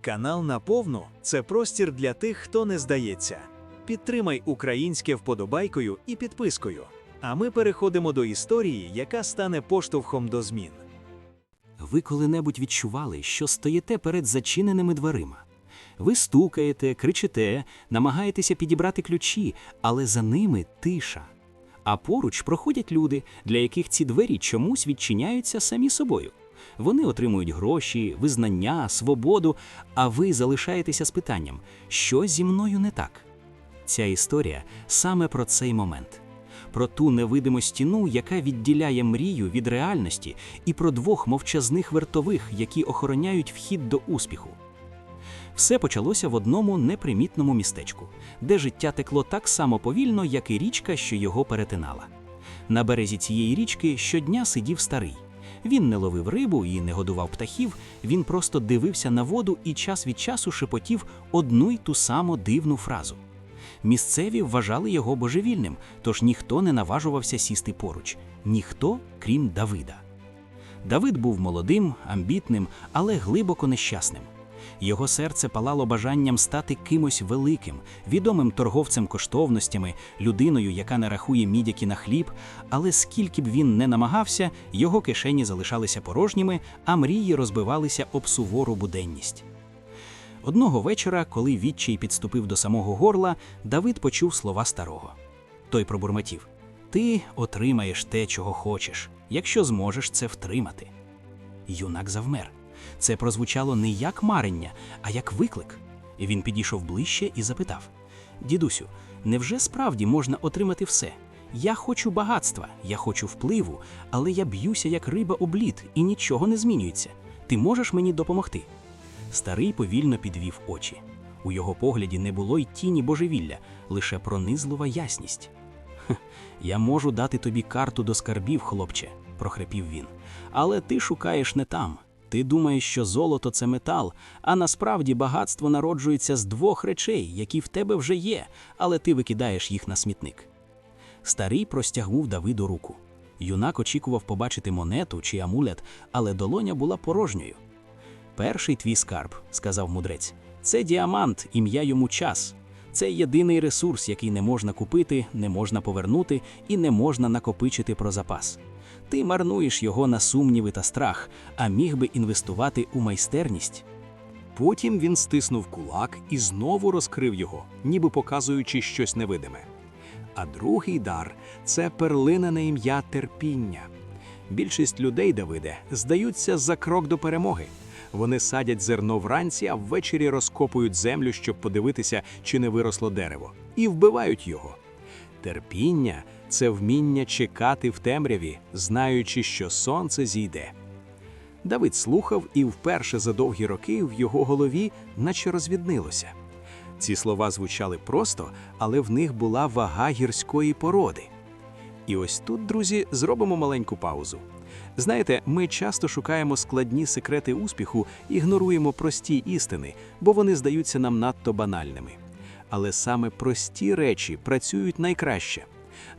Канал Наповну це простір для тих, хто не здається. Підтримай українське вподобайкою і підпискою. А ми переходимо до історії, яка стане поштовхом до змін. Ви коли-небудь відчували, що стоїте перед зачиненими дверима. Ви стукаєте, кричите, намагаєтеся підібрати ключі, але за ними тиша. А поруч проходять люди, для яких ці двері чомусь відчиняються самі собою. Вони отримують гроші, визнання, свободу, а ви залишаєтеся з питанням, що зі мною не так. Ця історія саме про цей момент. Про ту невидиму стіну, яка відділяє мрію від реальності, і про двох мовчазних вертових, які охороняють вхід до успіху. Все почалося в одному непримітному містечку, де життя текло так само повільно, як і річка, що його перетинала. На березі цієї річки щодня сидів старий. Він не ловив рибу і не годував птахів, він просто дивився на воду і час від часу шепотів одну й ту саму дивну фразу. Місцеві вважали його божевільним, тож ніхто не наважувався сісти поруч, ніхто, крім Давида. Давид був молодим, амбітним, але глибоко нещасним. Його серце палало бажанням стати кимось великим, відомим торговцем коштовностями, людиною, яка не рахує мідяки на хліб, але скільки б він не намагався, його кишені залишалися порожніми, а мрії розбивалися об сувору буденність. Одного вечора, коли відчай підступив до самого горла, Давид почув слова старого. Той пробурмотів: Ти отримаєш те, чого хочеш, якщо зможеш це втримати. Юнак завмер. Це прозвучало не як марення, а як виклик. Він підійшов ближче і запитав: Дідусю, невже справді можна отримати все? Я хочу багатства, я хочу впливу, але я б'юся як риба об лід, і нічого не змінюється. Ти можеш мені допомогти? Старий повільно підвів очі. У його погляді не було й тіні божевілля, лише пронизлива ясність. «Хе, Я можу дати тобі карту до скарбів, хлопче, прохрипів він. Але ти шукаєш не там. Ти думаєш, що золото це метал, а насправді багатство народжується з двох речей, які в тебе вже є, але ти викидаєш їх на смітник. Старий простягнув Давиду руку. Юнак очікував побачити монету чи амулет, але долоня була порожньою. Перший твій скарб, сказав мудрець, це діамант, ім'я йому час. Це єдиний ресурс, який не можна купити, не можна повернути і не можна накопичити про запас. Ти марнуєш його на сумніви та страх, а міг би інвестувати у майстерність. Потім він стиснув кулак і знову розкрив його, ніби показуючи щось невидиме. А другий дар це перлина на ім'я терпіння. Більшість людей, Давиде, здаються за крок до перемоги. Вони садять зерно вранці, а ввечері розкопують землю, щоб подивитися, чи не виросло дерево, і вбивають його. Терпіння це вміння чекати в темряві, знаючи, що сонце зійде. Давид слухав, і вперше за довгі роки в його голові наче розвіднилося. Ці слова звучали просто, але в них була вага гірської породи. І ось тут, друзі, зробимо маленьку паузу. Знаєте, ми часто шукаємо складні секрети успіху, ігноруємо прості істини, бо вони здаються нам надто банальними. Але саме прості речі працюють найкраще.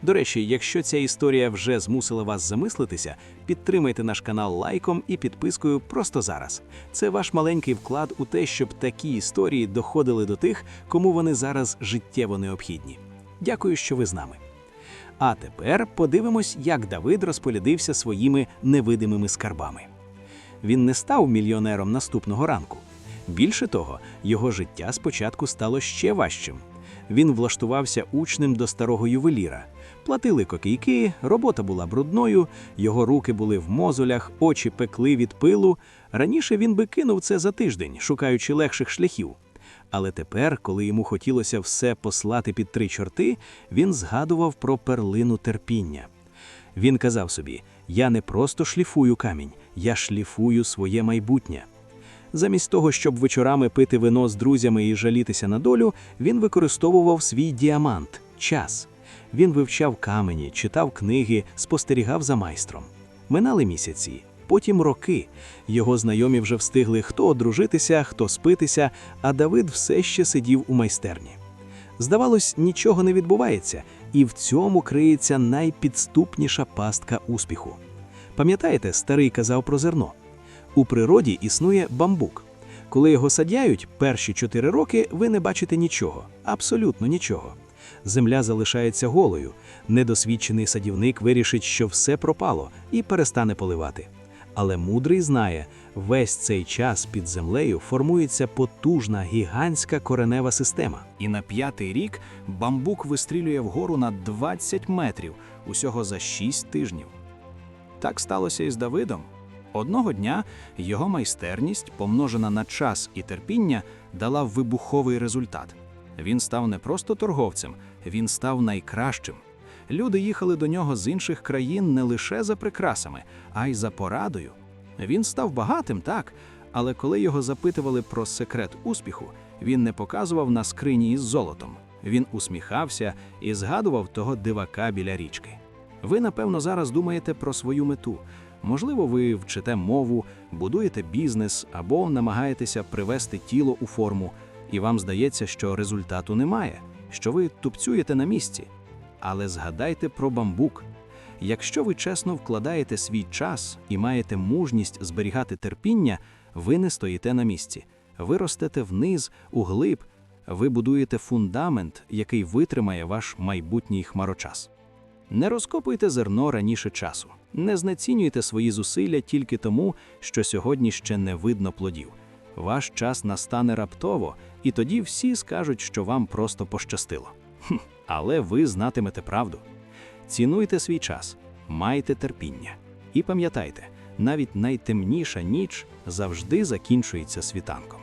До речі, якщо ця історія вже змусила вас замислитися, підтримайте наш канал лайком і підпискою просто зараз. Це ваш маленький вклад у те, щоб такі історії доходили до тих, кому вони зараз життєво необхідні. Дякую, що ви з нами. А тепер подивимось, як Давид розпорядився своїми невидимими скарбами. Він не став мільйонером наступного ранку. Більше того, його життя спочатку стало ще важчим. Він влаштувався учнем до старого ювеліра. Платили копійки, робота була брудною, його руки були в мозолях, очі пекли від пилу. Раніше він би кинув це за тиждень, шукаючи легших шляхів. Але тепер, коли йому хотілося все послати під три чорти, він згадував про перлину терпіння. Він казав собі: Я не просто шліфую камінь, я шліфую своє майбутнє. Замість того, щоб вечорами пити вино з друзями і жалітися на долю, він використовував свій діамант час. Він вивчав камені, читав книги, спостерігав за майстром. Минали місяці, потім роки. Його знайомі вже встигли хто одружитися, хто спитися, а Давид все ще сидів у майстерні. Здавалось, нічого не відбувається, і в цьому криється найпідступніша пастка успіху. Пам'ятаєте, старий казав про зерно? У природі існує бамбук. Коли його садяють, перші чотири роки ви не бачите нічого, абсолютно нічого. Земля залишається голою. Недосвідчений садівник вирішить, що все пропало, і перестане поливати. Але мудрий знає, весь цей час під землею формується потужна гігантська коренева система. І на п'ятий рік бамбук вистрілює вгору на 20 метрів усього за 6 тижнів. Так сталося і з Давидом. Одного дня його майстерність, помножена на час і терпіння, дала вибуховий результат. Він став не просто торговцем, він став найкращим. Люди їхали до нього з інших країн не лише за прикрасами, а й за порадою. Він став багатим, так, але коли його запитували про секрет успіху, він не показував на скрині із золотом. Він усміхався і згадував того дивака біля річки. Ви, напевно, зараз думаєте про свою мету. Можливо, ви вчите мову, будуєте бізнес або намагаєтеся привести тіло у форму, і вам здається, що результату немає, що ви тупцюєте на місці. Але згадайте про бамбук. Якщо ви чесно вкладаєте свій час і маєте мужність зберігати терпіння, ви не стоїте на місці. Ви ростете вниз, углиб, ви будуєте фундамент, який витримає ваш майбутній хмарочас. Не розкопуйте зерно раніше часу. Не знецінюйте свої зусилля тільки тому, що сьогодні ще не видно плодів. Ваш час настане раптово, і тоді всі скажуть, що вам просто пощастило. Хм, але ви знатимете правду. Цінуйте свій час, майте терпіння. І пам'ятайте, навіть найтемніша ніч завжди закінчується світанком.